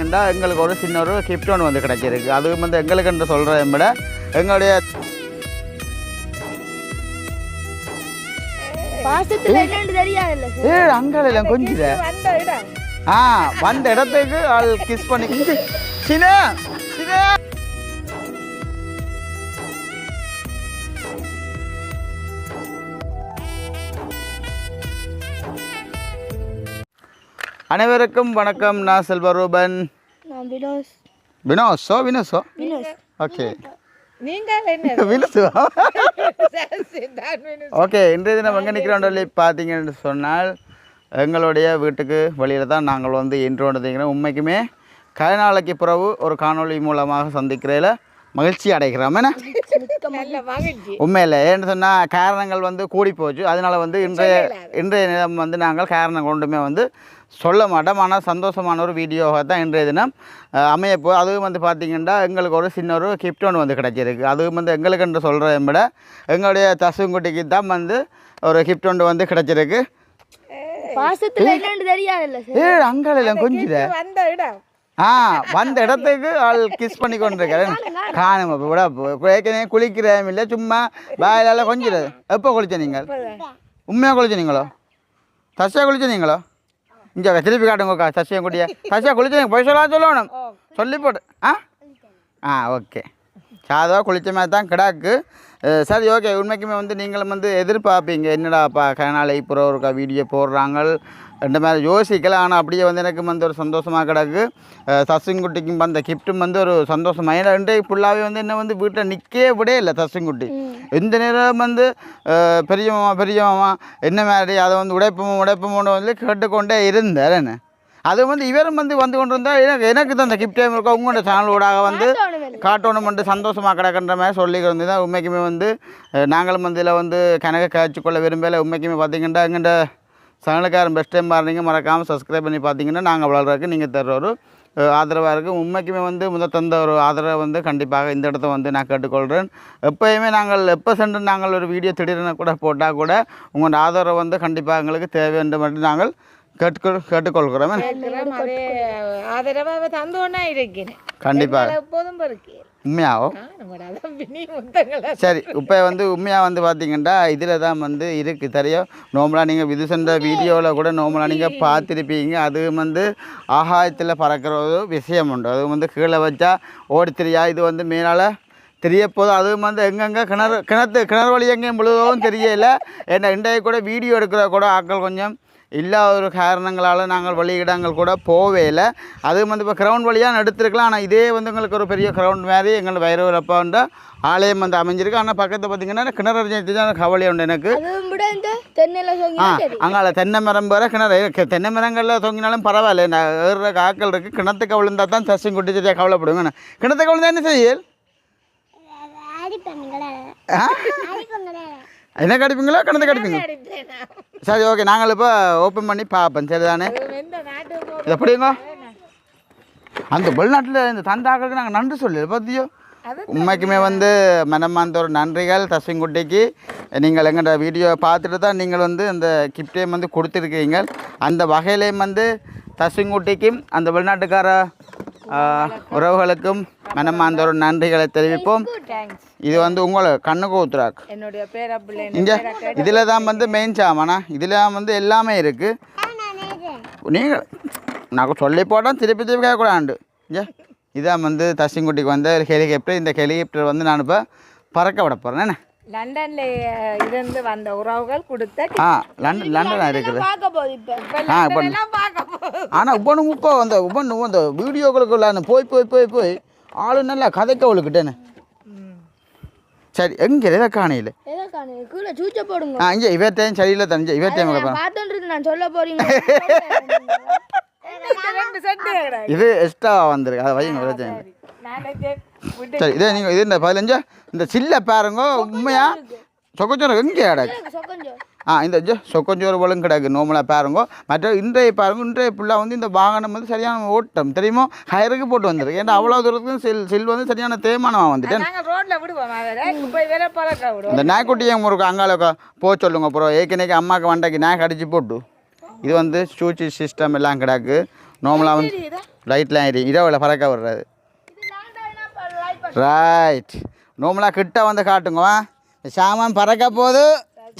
ஏண்டா எங்களுக்கு ஒரு சின்ன ஒரு கிஃப்ட் வந்து கிடைச்சிருக்கு அது வந்து எங்களுக்கு என்று சொல்கிறத விட எங்களுடைய ஏ இடம். ஆ வந்த இடத்துக்கு ஆள் கிஸ் பண்ணி இங்க, சினே. அனைவருக்கும் வணக்கம். நான் செல்வரூபன் நான் வினோஸ். வினோஸோ? வினோஸோ? வினோஸ். ஓகே. ஓகே இன்றைய தினம் எங்கே நிற்கிறோம் சொல்லி பார்த்தீங்கன்னு சொன்னால் எங்களுடைய வீட்டுக்கு வெளியில் தான் நாங்கள் வந்து இன்று வந்தீங்கன்னா உண்மைக்குமே கலை நாளைக்கு பிறகு ஒரு காணொளி மூலமாக சந்திக்கிறதில் மகிழ்ச்சி அடைகிறோம். என்ன? உண்மையில் ஏன்னு சொன்னால் காரணங்கள் வந்து கூடி போச்சு அதனால் வந்து இன்றைய இன்றைய தினம் வந்து நாங்கள் காரணம் கொண்டுமே வந்து சொல்ல மாட்டோம் ஆனால் சந்தோஷமான ஒரு வீடியோவாக தான் இன்றைய தினம் அஹ், அமைய போ அதுவும் வந்து பார்த்திங்கன்னா எங்களுக்கு ஒரு சின்ன ஒரு கிஃப்ட் ஒன்று வந்து கிடைச்சிருக்கு. அதுவும் வந்து எங்களுக்கு என்று சொல்கிறத விட எங்களுடைய தசுங்குட்டிக்கு தான் வந்து ஒரு கிஃப்ட் ஒன்று வந்து கிடைச்சிருக்கு. பாசத்துல என்னன்னு தெரியாதுல்ல சார். ஏ அங்கால கொஞ்சம் ஆ வந்த இடத்துக்கு ஆள் கிஸ் பண்ணி கொண்டிருக்கிறேன் காணும் இப்போ விட ஏற்கனவே குளிக்கிறேன் இல்லை சும்மா வாயிலால கொஞ்சம் எப்போ குளிச்ச நீங்கள்? உண்மையாக குளிச்ச நீங்களோ? தசையாக குளிச்ச நீங்களோ? இங்கே திருப்பி காட்டுங்கக்கா தசையை குட்டியா தசையாக குளிச்ச போய் சொல்லலாம் சொல்லணும். சொல்லி போட்டு ஆ? ஆ ஓகே. சாதாவாக குளிச்ச மாதிரி தான் கிடாக்கு. சரி ஓகே. உண்மைக்குமே வந்து நீங்களும் வந்து எதிர்பார்ப்பீங்க. என்னடாப்பா கனாலை இப்போ ஒரு வீடியோ போடுறாங்க இந்த மாதிரி யோசிக்கல. ஆனால் அப்படியே வந்து எனக்கு வந்து ஒரு சந்தோஷமாக கிடக்கு. சசுங்குட்டிக்கும் வந்த கிஃப்ட்டும் வந்து ஒரு சந்தோஷமாக ஏன்னா இன்றைய ஃபுல்லாகவே வந்து என்ன வந்து வீட்டில் நிற்கவே விடே இல்லை சசுங்குட்டி எந்த நேரம் வந்து அஹ் பெரிய மாமா பெரிய மாமா என்ன மாதிரி அதை வந்து உடைப்போம் உடைப்போம்னு வந்து கேட்டுக்கொண்டே இருந்தேன் என்ன? அது வந்து இவரும் வந்து வந்து கொண்டு இருந்தால் எனக்கு எனக்கு தான் அந்த கிஃப்ட் டைம் இருக்கா உங்களோட சேனலோடாக வந்து காட்டணும் வந்து சந்தோஷமாக கிடக்குன்ற மாதிரி சொல்லி இருந்து தான் உண்மைக்குமே வந்து நாங்களும் வந்து இதில் வந்து கணக்கு காய்ச்சிக்கொள்ள விரும்பல. உண்மைக்குமே பார்த்தீங்கன்னா எங்கள்கிட்ட சேனலுக்காரன் பெஸ்ட் டைம் பாருங்க. மறக்காமல் சப்ஸ்கிரைப் பண்ணி பார்த்தீங்கன்னா நாங்கள் வளர்றதுக்கு நீங்கள் தர்ற ஒரு ஆதரவாக இருக்குது உண்மைக்குமே வந்து முதல் தந்த ஒரு ஆதரவை வந்து கண்டிப்பாக இந்த இடத்த வந்து நான் கேட்டுக்கொள்கிறேன். எப்போயுமே நாங்கள் எப்போ சென்று நாங்கள் ஒரு வீடியோ திடீர்னு கூட போட்டால் கூட உங்களோட ஆதரவை வந்து கண்டிப்பாக எங்களுக்கு தேவை என்று மட்டும் நாங்கள் கேட்டுக்கொள் கேட்டுக்கொள்கிறோம் ஆதரவாக இருக்கிறேன் கண்டிப்பாக எப்போதும் முத்தங்களா. சரி இப்போ வந்து உண்மையாக வந்து பார்த்தீங்கன்னா இதில் தான் வந்து இருக்குது தெரியும் நார்மலாக நீங்கள் விது சென்ற வீடியோவில் கூட நார்மலாக நீங்கள் பார்த்துருப்பீங்க. அது வந்து ஆகாயத்தில் பறக்கிற ஒரு விஷயம் உண்டு. அது வந்து கீழே வச்சா ஓடி தெரியா இது வந்து மேலால் தெரிய போதும் அதுவும் வந்து எங்கெங்கே கிணறு கிணத்து கிணறு வழி எங்கேயும் முழுவதும் தெரியல. ஏன்னா இன்றைய கூட வீடியோ எடுக்கிற கூட ஆட்கள் கொஞ்சம் இல்லாத ஒரு காரணங்களால் நாங்கள் வெளியிடங்கள் கூட போவே இல்லை அதுவும் வந்து இப்போ கிரவுண்ட் வழியாக எடுத்துருக்கலாம். ஆனால் இதே வந்து எங்களுக்கு ஒரு பெரிய கிரவுண்ட் மாதிரி எங்கள் வைரவரப்பாண்ட ஆலயம் வந்து அமைஞ்சிருக்கு. ஆனால் பக்கத்தில் பார்த்தீங்கன்னா கிணறு அறிஞ்சி தான் கவலை உண்டு எனக்கு. ஆ அங்கால தென்னை மரம் வர கிணறு. தென்னை மரங்களில் தொங்கினாலும் பரவாயில்ல. நான் ஏறுற காக்கள் இருக்குது கிணத்துக்கு விழுந்தா தான் சசியும் குட்டி சரியாக கவலைப்படுவேங்க கிணத்துக்கு விழுந்தா என்ன செய்யல் ஆ? என்ன கடிப்பீங்களா கிணத்து கடிப்பீங்க. சரி ஓகே நாங்கள் இப்போ ஓப்பன் பண்ணி பார்ப்போம். சரிதானே? எந்த நாட்டு இது எப்படிங்க அந்த வெளிநாட்டில் இந்த தந்தாக்களுக்கு நாங்கள் நன்றி சொல்லல பார்த்தியோ? உண்மைக்குமே வந்து மனமார்ந்த ஒரு நன்றிகள் தசிங்குட்டிக்கு. நீங்கள் எங்கள்ட வீடியோ பார்த்துட்டு தான் நீங்கள் வந்து அந்த கிஃப்டையும் வந்து கொடுத்துருக்கீங்க. அந்த வகையிலையும் வந்து தசிங்குட்டிக்கும் அந்த வெளிநாட்டுக்கார உறவுகளுக்கும் மனமார்ந்த ஒரு நன்றிகளை தெரிவிப்போம். இது வந்து உங்களை கண்ணுக்கு பிள்ளை இங்கே இதில் தான் வந்து மெயின் சாமானா. இதில் வந்து எல்லாமே இருக்குது நீங்கள் நான் சொல்லி போட்டேன் திருப்பி திருப்பி கேட்கக்கூடாது. ஏ இதான் வந்து தசிங்குட்டிக்கு வந்து ஹெலிகாப்டர் இந்த ஹெலிகாப்டர் வந்து நான் இப்போ பறக்க விட போகிறேன் என்ன? லண்டன்ல இருந்து வந்த உறவுகள் கொடுத்த ஆ லண்டன் லண்டனாக இருக்குது? பார்க்க போகுது இப்ப ஆ இப்போ பார்க்க போகுது ஆனால் உப்பனும் இப்போ அந்த உப்பன் அந்த வீடியோக்களுக்குள்ள போய் போய் போய் போய் ஆளு நல்லா கதைக்க அவளுக்கிட்டேன்னு. சரி எங்கே எதை காணையில்? ஏதோ காணு கீழே சூச்ச போடுங்க. ஆ இங்கே இவர்டையும் சரியில்லை தனிஞ்சு இவர்டையும் நான் பார்த்துட்டு நான் சொல்ல போறீங்க. இது எக்ஸ்ட்ரா வந்திருக்கு. அதை வைங்க சரி இதே நீங்கள் இது இந்த பதினஞ்சு இந்த சில்ல பாருங்க உண்மையா? சொக்கச்சோறு எங்கே கிடக்கு? ஆ இந்த சொக்கஞ்சோறு போலும் கிடக்கு நோமலாக பாருங்க. மற்ற இன்றைய பாருங்க இன்றைய ஃபுல்லாக வந்து இந்த வாகனம் வந்து சரியான ஓட்டம் தெரியுமோ? ஹயருக்கு போட்டு வந்திருக்கு ஏன்னா அவ்வளோ தூரத்துக்கு செல் செல் வந்து சரியான தேய்மானமாக வந்துட்டேன் இந்த நாய்க்குட்டியை முறுக்கு அங்கால உக்கா- போக சொல்லுங்க அப்புறம் ஏற்கனவே அம்மாவுக்கு வண்டைக்கு நாய் கடிச்சு போட்டு. இது வந்து சூச்சி சிஸ்டம் எல்லாம் கிடக்கு. நார்மலாக வந்து லைட்லாம் எரி இரவில் பறக்க விடுறது. ரைட் நோமலாக கிட்ட வந்து காட்டுங்க சாமான் பறக்க போது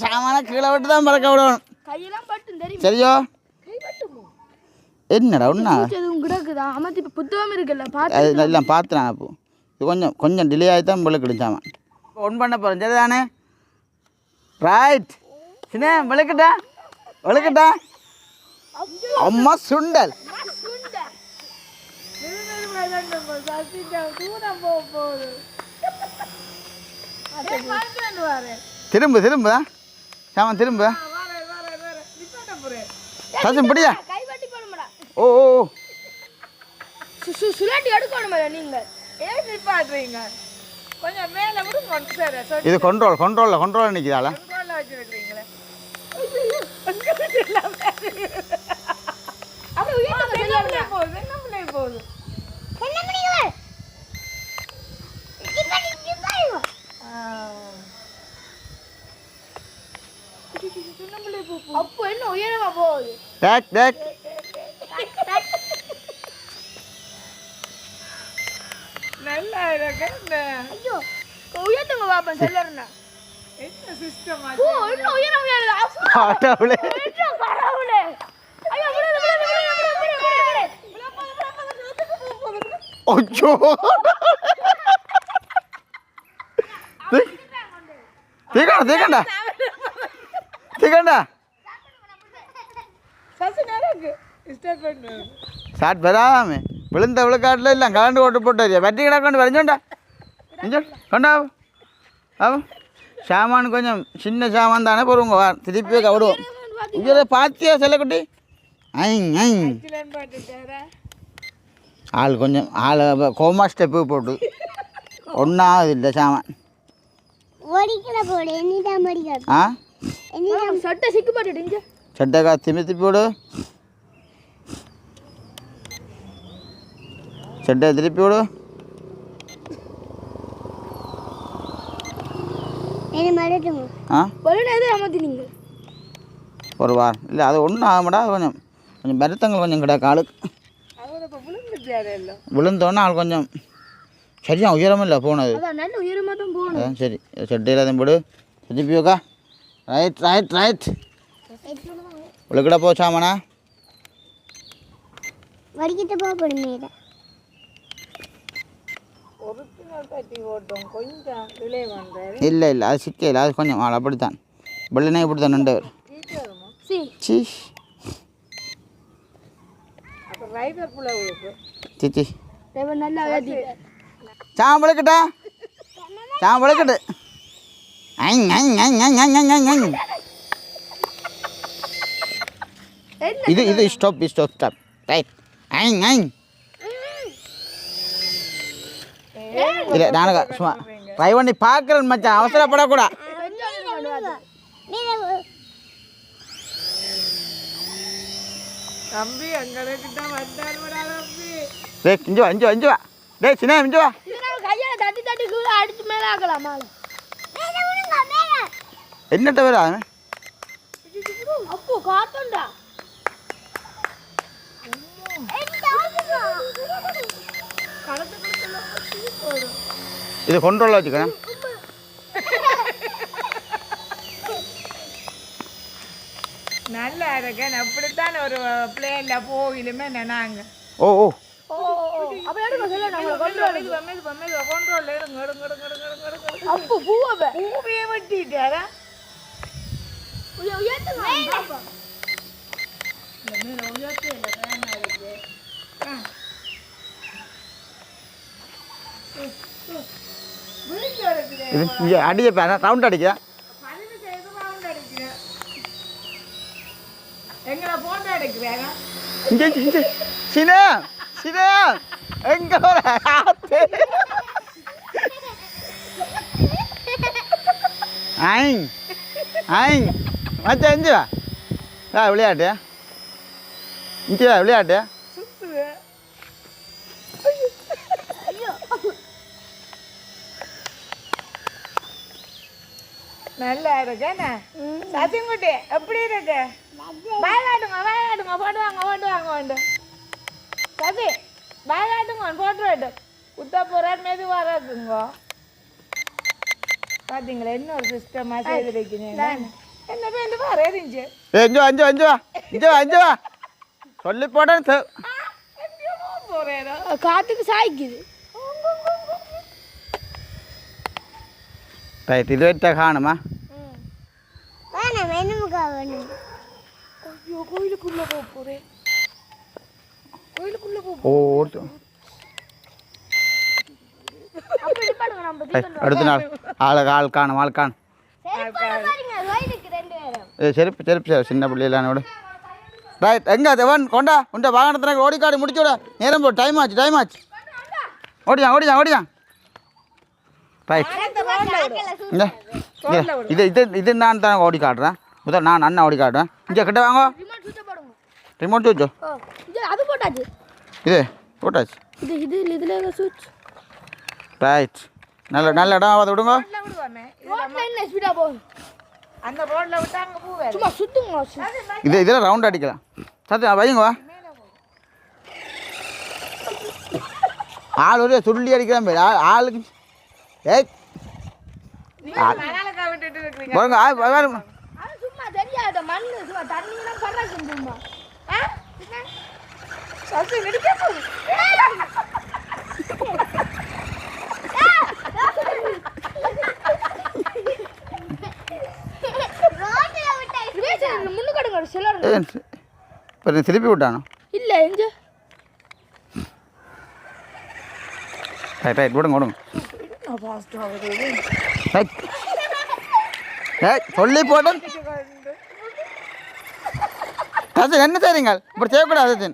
சாமானை கீழே விட்டு தான் பறக்க விடணும். சரியோ? என்னடா ஒன்றா புத்தகம் இருக்குல்ல எல்லாம் பார்த்துலாம் அப்போ இது கொஞ்சம் கொஞ்சம் டிலே ஆகி தான் விளக்கு சாமான். ஒன் பண்ண போகிறேன் சரிதானே? ரைட் சின்ன விளக்குட்டா விளக்குட்டா அம்மா சுண்டல். silent number. Sasi jauh tu nak bobol. திரும்ப திரும்ப. சாமன் திரும்ப. சசிம் படியா? ஓ ஓ சுலாட்டி எடுக்கணும் நீங்கள் ஏன் நிப்பாடுறீங்க கொஞ்சம் மேலே கூட கொண்டு சார் இது கண்ட்ரோல் கண்ட்ரோலில் கண்ட்ரோலில் நிற்கிறாளா கண்ட்ரோலில் வச்சுருக்கீங்களே அப்போ என்ன போகுது என்ன போகுது. அப்போ என்ன உயரமா போகுது டேக் டேக் நல்லா இருக்கு உயர்த்துங்க பாப்பா செல்லறனா என்ன சிஸ்டம் ஓ உயரம் ஆட்டோவிலே என்ன ஐயோ. தீக்கண்டா தீக்கண்டா தீக்கண்டா ஸ்டார்ட் சாட் வராமே விழுந்த விழுக்காட்டில் இல்லை கலண்டு ஓட்டு போட்டு வெட்டி கிடா கொண்டு வரைஞ்சோண்டா கொண்டா ஆமாம் சாமான் கொஞ்சம் சின்ன சாமான் தானே போடுவோங்க வா திருப்பி விடுவோம் இதில் பாத்தியா செல்லக்குட்டி ஐங் ஐங் ஆள் கொஞ்சம் ஆள் கோமா ஸ்டெப்பு போட்டு ஒன்றாவது இல்லை சாமான் சட்டைக்கா திமித்து போடு சட்டை திருப்பி விடு ஒரு வாரம் இல்லை அது ஒன்றும் ஆகமாடா கொஞ்சம் கொஞ்சம் பருத்தங்கள் கொஞ்சம் கிடக்கு ஆளுக்கு விழுந்தோன்னே ஆள் கொஞ்சம் சரிதான் உயரம் இல்லை போனது அதான் சரி செட்டையில் தான் போடு திருப்பியோக்கா ரைட் ரைட் ரைட் உள்ள போச்சாமண்ணா வடிக்கிட்டு போகப்படுமே இல்லை இல்லை அது சிக்க இல்லை அது கொஞ்சம் ஆள் அப்படித்தான் பிள்ளைனா இப்படி தான் நின்றவர் சி சி நல்லா சாம் விளக்கட்டா சாம் விளக்கட்டு இது இது ஸ்டாப் ஸ்டாப் ஸ்டாப் ரைட் ஐங் ஐங். இல்லை நானும் சும்மா. ட்ரை பண்ணி பார்க்குறேன் மச்சான். அவசரப்படக்கூடா. தம்பி அங்கே கிட்ட வந்தார் அஞ்சு அஞ்சு அஞ்சு டேய் சின்ன இஞ்சு வா. கையால தட்டி தட்டி கீழே அடிச்சு மேலே ஆக்கலாமா? என்னட்ட வேறு அப்போ காத்தோண்டா. இது கொண்டோல வச்சுக்கிறேன். நல்லா இருக்கேன். அப்படித்தான் ஒரு பிளேனில் போகிலுமே நாங்கள் ஓ ஓ. அப்ப எடுங்க சொல்ல நம்மள கொன்றோல் இது பம்மே பம்மே கொன்றோல் எடுங்க எடுங்க எடுங்க எடுங்க எடுங்க அப்ப பூவை. பூவையே வெட்டிட்டாரா உயா உயர்த்து பாப்பா இந்த மேல உயர்த்து இந்த வேணா இருக்கு இது அடிக்க பேனா ரவுண்ட் அடிக்க எங்களை போட்டோ எடுக்கிறேன் இங்கே. சினா சினா. எங்க ஆயிங் ஆயிங் மச்சா எஞ்சி வா. வா விளையாட்டு. இஞ்சி வா விளையாட்டு. நல்லா இருக்கேண்ணா சசிங்குட்டி எப்படி இருக்கு? வாய் வாடுங்க வாய் வாடுங்க ஓடுவாங்க ஓடுவாங்க உண்டு பாயாட்டுங்க போட்டு விட்டு குத்த போறார் மெதுவா இருக்குங்க பாத்தீங்களா என்ன ஒரு சிஸ்டமா செய்திருக்கீங்க என்ன பேருந்து பாரு இஞ்சு வா இஞ்சு வா இஞ்சு வா சொல்லி போட்டேன் காத்துக்கு சாய்க்குது ரைட் இது வச்சா காணுமா வேணாம் வேணுமுக்கா வேணும் ஐயோ கோயிலுக்குள்ள போக போறேன் ரைட் அடுத்த நாள். ஆள் ஆள் காணும் ஆள் காணும் ஏ செருப்பு செருப்பு சார் சின்ன பிள்ளைலாம் விட. ரைட் எங்க தேவன் கொண்டா உண்ட வாகனத்தின ஓடிக்காடி முடிச்சு விட. நேரம் போ டைம் ஆச்சு டைம் ஆச்சு. ஓடியா ஓடியா ஓடியா. ரைட். இது இது இது நான் தான் ஓடி காட்டுறேன். முதல் நான் அண்ணன் ஓடி காட்டுறேன். இங்கே கிட்ட வாங்க. ரிமோட் சுவிட்சை அது போட்டாச்சு. இது போட்டாச்சு. இது இது இதுல சுவிட்ச் ரைட் நல்ல நல்ல இடம் பார்த்து விடுங்க. ரோட்ல விடுவாமே. ரோட்ல என்ன ஸ்பீடா போகுது. அந்த ரோட்ல விட்டா அங்க போவே சும்மா சுத்துங்க சு- இது இதில் ரவுண்ட் அடிக்கலாம். சத்து வைங்க. வா ஆள் ஒரே சுள்ளி அடிக்கிறான் பேர் ஆள் ஆளுக்கு. ஏய். அது சும்மா தெரியாத மண்ணு ஆ? என்ன? சத்து நடிக்க போகுது இப்போ நீ திருப்பி விட்டானோ? இல்ல எங்க? ரைட் ரைட் விடுங்க விடுங்க சொல்லி போட்டேன் அது என்ன செய்றீங்க இப்படி செய்யக்கூடாது அது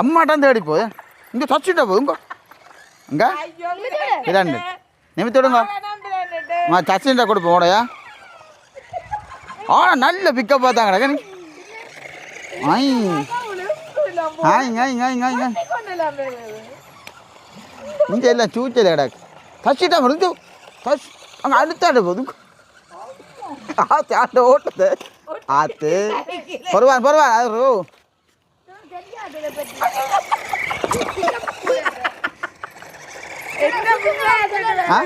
அம்மாட்டம் தேடி போகுது இங்கே தச்சுட்டா போகுது இங்கோ. இங்கே. ஐயோ இதாண்டு நிமித்தி விடுங்க. ஆ சச்சின்டா கொடுப்போம் ஓடையா. ஆனால் நல்ல பிக்கப் பார்த்தாங்கடா நீ ஐ. ஆய் ஆய் ஆய் ஆய் ஆய் இங்கே எல்லாம் சூச்சல கிடக்கு தச்சிட்டா முடிஞ்சு. தச் அங்கே அழுத்தாடு போதும் ஆட்ட ஓட்டத்தை ஆத்து. பொறுவான் பொறுவான் அது ரூ. என்ன புரியாது ஆ?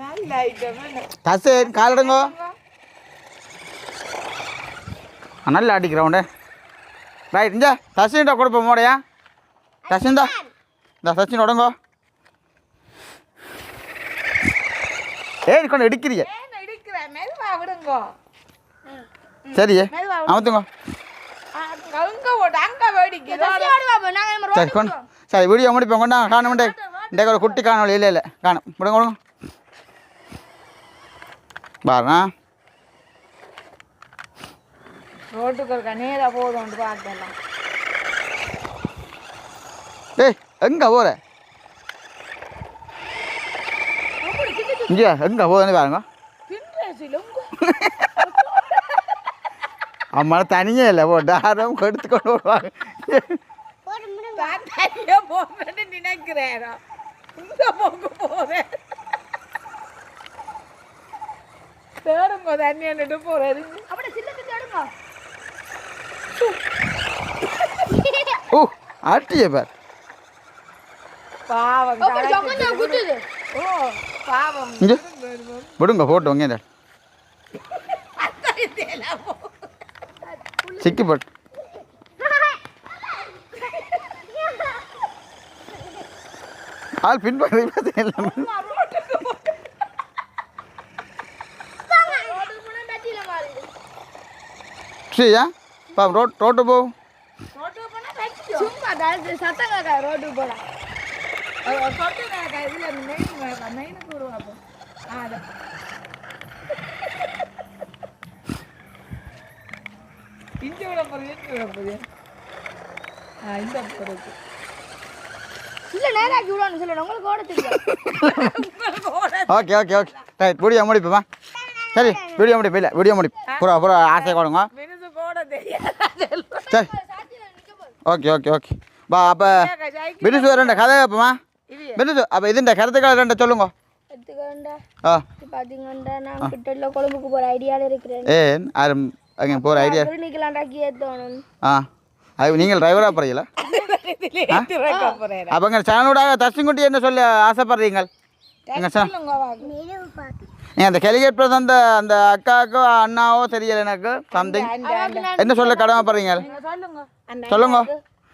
நல்ல ஐட்டம் தசு காலிடுங்கோ நல்ல அடிக்கிறவன்டே ரைட் இந்த தசின்டா கொடுப்போம் மோடையா. தசிந்தா. இந்த தசின் உடங்கோ ஏய் கொண்டு விடுங்கோ. சரி வேடிக்கை. சரி கொண்டு சரி வீடியோ முடிப்போம். கொண்டா காணுமெண்டே இந்த ஒரு குட்டி காணொலி இல்லை இல்லை காணும். விடுங்க விடுங்க. பாருண்ணா. ரோட்டுக்கு இருக்க நேரா போதும் பார்த்தலாம் டேய் எங்கே போகிற இங்கே எங்கே போகுதுன்னு பாருங்க அம்மா தனியே இல்லை போட்டு ஆரம் கொடுத்து கொண்டு வருவாங்க நினைக்கிறேன் தேடுங்க தண்ணியாண்டுட்டு போறேன் ஓ ஆட்டியே பார் பாவம் களைச்சிட்டு. ஓ பாவம் இங்கே. விடுங்க போட்டு வாங்க இந்த. சிக்கி போட்டு ஆள் பின்பற்றி சரியா பா ரோட் ரோட்டு போ. சத்தம் ரோட்டுக்கு போலாம் இஞ்சி விட போகுது, இஞ்சி விட. ஆ, இந்த பொறுப்பு. இல்ல நேராக்கி விடணும் சொல்லணும் உங்களுக்கு ஓட தெரியும் okay okay okay right video முடிப்போமா சரி வீடியோ முடிப்பு இல்லை வீடியோ முடிப்பு பூரா பூரா ஆசை கொடுங்க மினுசு போட தெரியாது. சரி ஓகே ஓகே ஓகே பா அப்போ பிரிசு ரெண்டு கதை இது பிரிசு அப்போ இதுண்ட கருத்துக்கள் ரெண்டு சொல்லுங்க ஆ. நான் கொழும்புக்கு இருக்கிறேன். ஏன்? அங்கே ஐடியா ஆ. அது நீங்கள் டிரைவராக போகிறீங்களா அப்போ எங்கள் சேனலோட தர்ஷன்குட்டி என்ன சொல்ல ஆசைப்படுறீங்க நீங்கள் அந்த ஹெலிகாப்டர் அந்த அந்த அக்காவுக்கோ அண்ணாவோ தெரியல எனக்கு சம்திங் என்ன சொல்ல கடமைப்படுறீங்க சொல்லுங்க.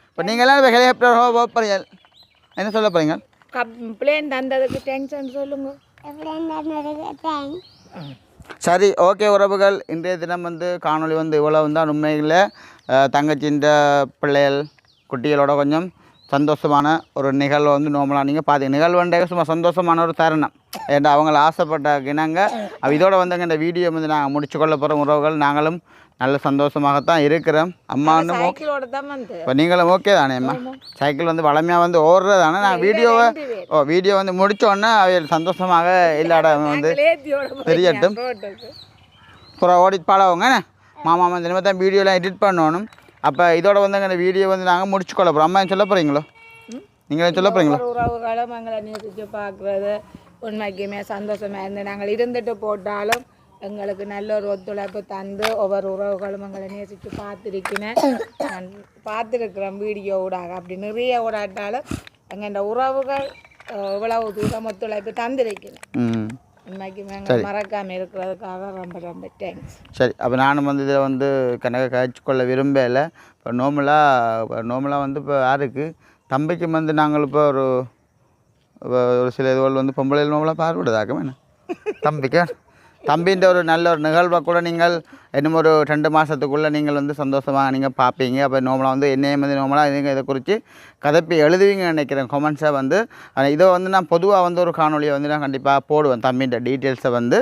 இப்போ நீங்களாம் இப்போ ஹெலிகாப்டரோ போகிறீங்க என்ன சொல்ல போகிறீங்க பிளேன் தந்ததுக்கு டென்ஷன் சொல்லுங்க. சரி ஓகே உறவுகள். இன்றைய தினம் வந்து காணொளி வந்து இவ்வளவு தான் உண்மையில் தங்கச்சின்ற பிள்ளைகள் குட்டிகளோட கொஞ்சம் சந்தோஷமான ஒரு நிகழ்வு வந்து நோமலாக நீங்கள் பார்த்தீங்க நிகழ்வுன்றே சும்மா சந்தோஷமான ஒரு தருணம். ஏன்டா அவங்கள ஆசைப்பட்ட அவ இதோட வந்து இந்த வீடியோ வந்து நாங்கள் முடிச்சு கொள்ள போகிறோம் உறவுகள். நாங்களும் நல்ல சந்தோஷமாகத்தான் இருக்கிறோம். அம்மா வந்து இப்போ நீங்களும் ஓகே தானே அம்மா? சைக்கிள் வந்து வளமையாக வந்து ஓடுறது தானே நான் வீடியோவை ஓ வீடியோ வந்து முடிச்ச உடனே அவைகள் சந்தோஷமாக இல்லாட வந்து தெரியட்டும். அப்புறம் ஓடி பழவங்க மாமா வந்து இனிமேல் தான் வீடியோலாம் எடிட் பண்ணணும். அப்போ இதோட வந்து அந்த வீடியோ வந்து நாங்கள் முடிச்சு கொள்ள போகிறோம் அம்மா சொல்ல போகிறீங்களோ நீங்களே சொல்ல போகிறீங்களோ ஒரு உறவுகளும் எங்களை நேசிச்சு பார்க்குறது உண்மைக்குமே சந்தோஷமா இருந்து நாங்கள் இருந்துட்டு போட்டாலும் எங்களுக்கு நல்ல ஒரு ஒத்துழைப்பு தந்து ஒவ்வொரு உறவுகளும் எங்களை நேசித்து பார்த்துருக்கினேன் நான் பார்த்துருக்குறேன் வீடியோ ஊடாக. அப்படி நிறைய ஊடாட்டாலும் எங்கள் இந்த உறவுகள் இவ்வளவு தூரம் ஒத்துழைப்பு தந்திருக்கிறேன் ம் உண்மைக்குமே எங்களை மறக்காமல் இருக்கிறதுக்காக ரொம்ப ரொம்ப தேங்க்ஸ் சரி அப்போ நானும் வந்து இதில் வந்து கணக்கை கழிச்சு கொள்ள விரும்பலை. இப்போ நோமலாக இப்போ நோமலாக வந்து இப்போ யாருக்கு? தம்பிக்கு வந்து நாங்கள் இப்போ ஒரு ஒரு சில இதுகள் வந்து பொம்பளை நோமலாக பார்வையிடுதாக்க வேணும் தம்பிக்கு? தம்பின்ற ஒரு நல்ல ஒரு நிகழ்வை கூட நீங்கள் இன்னும் ஒரு ரெண்டு மாதத்துக்குள்ளே நீங்கள் வந்து சந்தோஷமாக நீங்கள் பார்ப்பீங்க அப்போ நோமலாக வந்து என்னையும் வந்து நோமலாக நீங்கள் இதை குறித்து கதப்பி எழுதுவீங்கன்னு நினைக்கிறேன். கொமெண்ட்ஸை வந்து. இதை வந்து நான் பொதுவாக வந்து ஒரு காணொலியை வந்து நான் கண்டிப்பாக போடுவேன். தம்பின்ற டீட்டெயில்ஸை வந்து.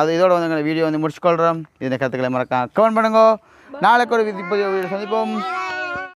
அது இதோட வந்து எங்கள் வீடியோ வந்து முடிச்சுக்கொள்கிறோம் இந்த கருத்துக்களை மறக்காம கமெண்ட் பண்ணுங்க. நாளைக்கு ஒரு விதி புதிய சந்திப்போம்.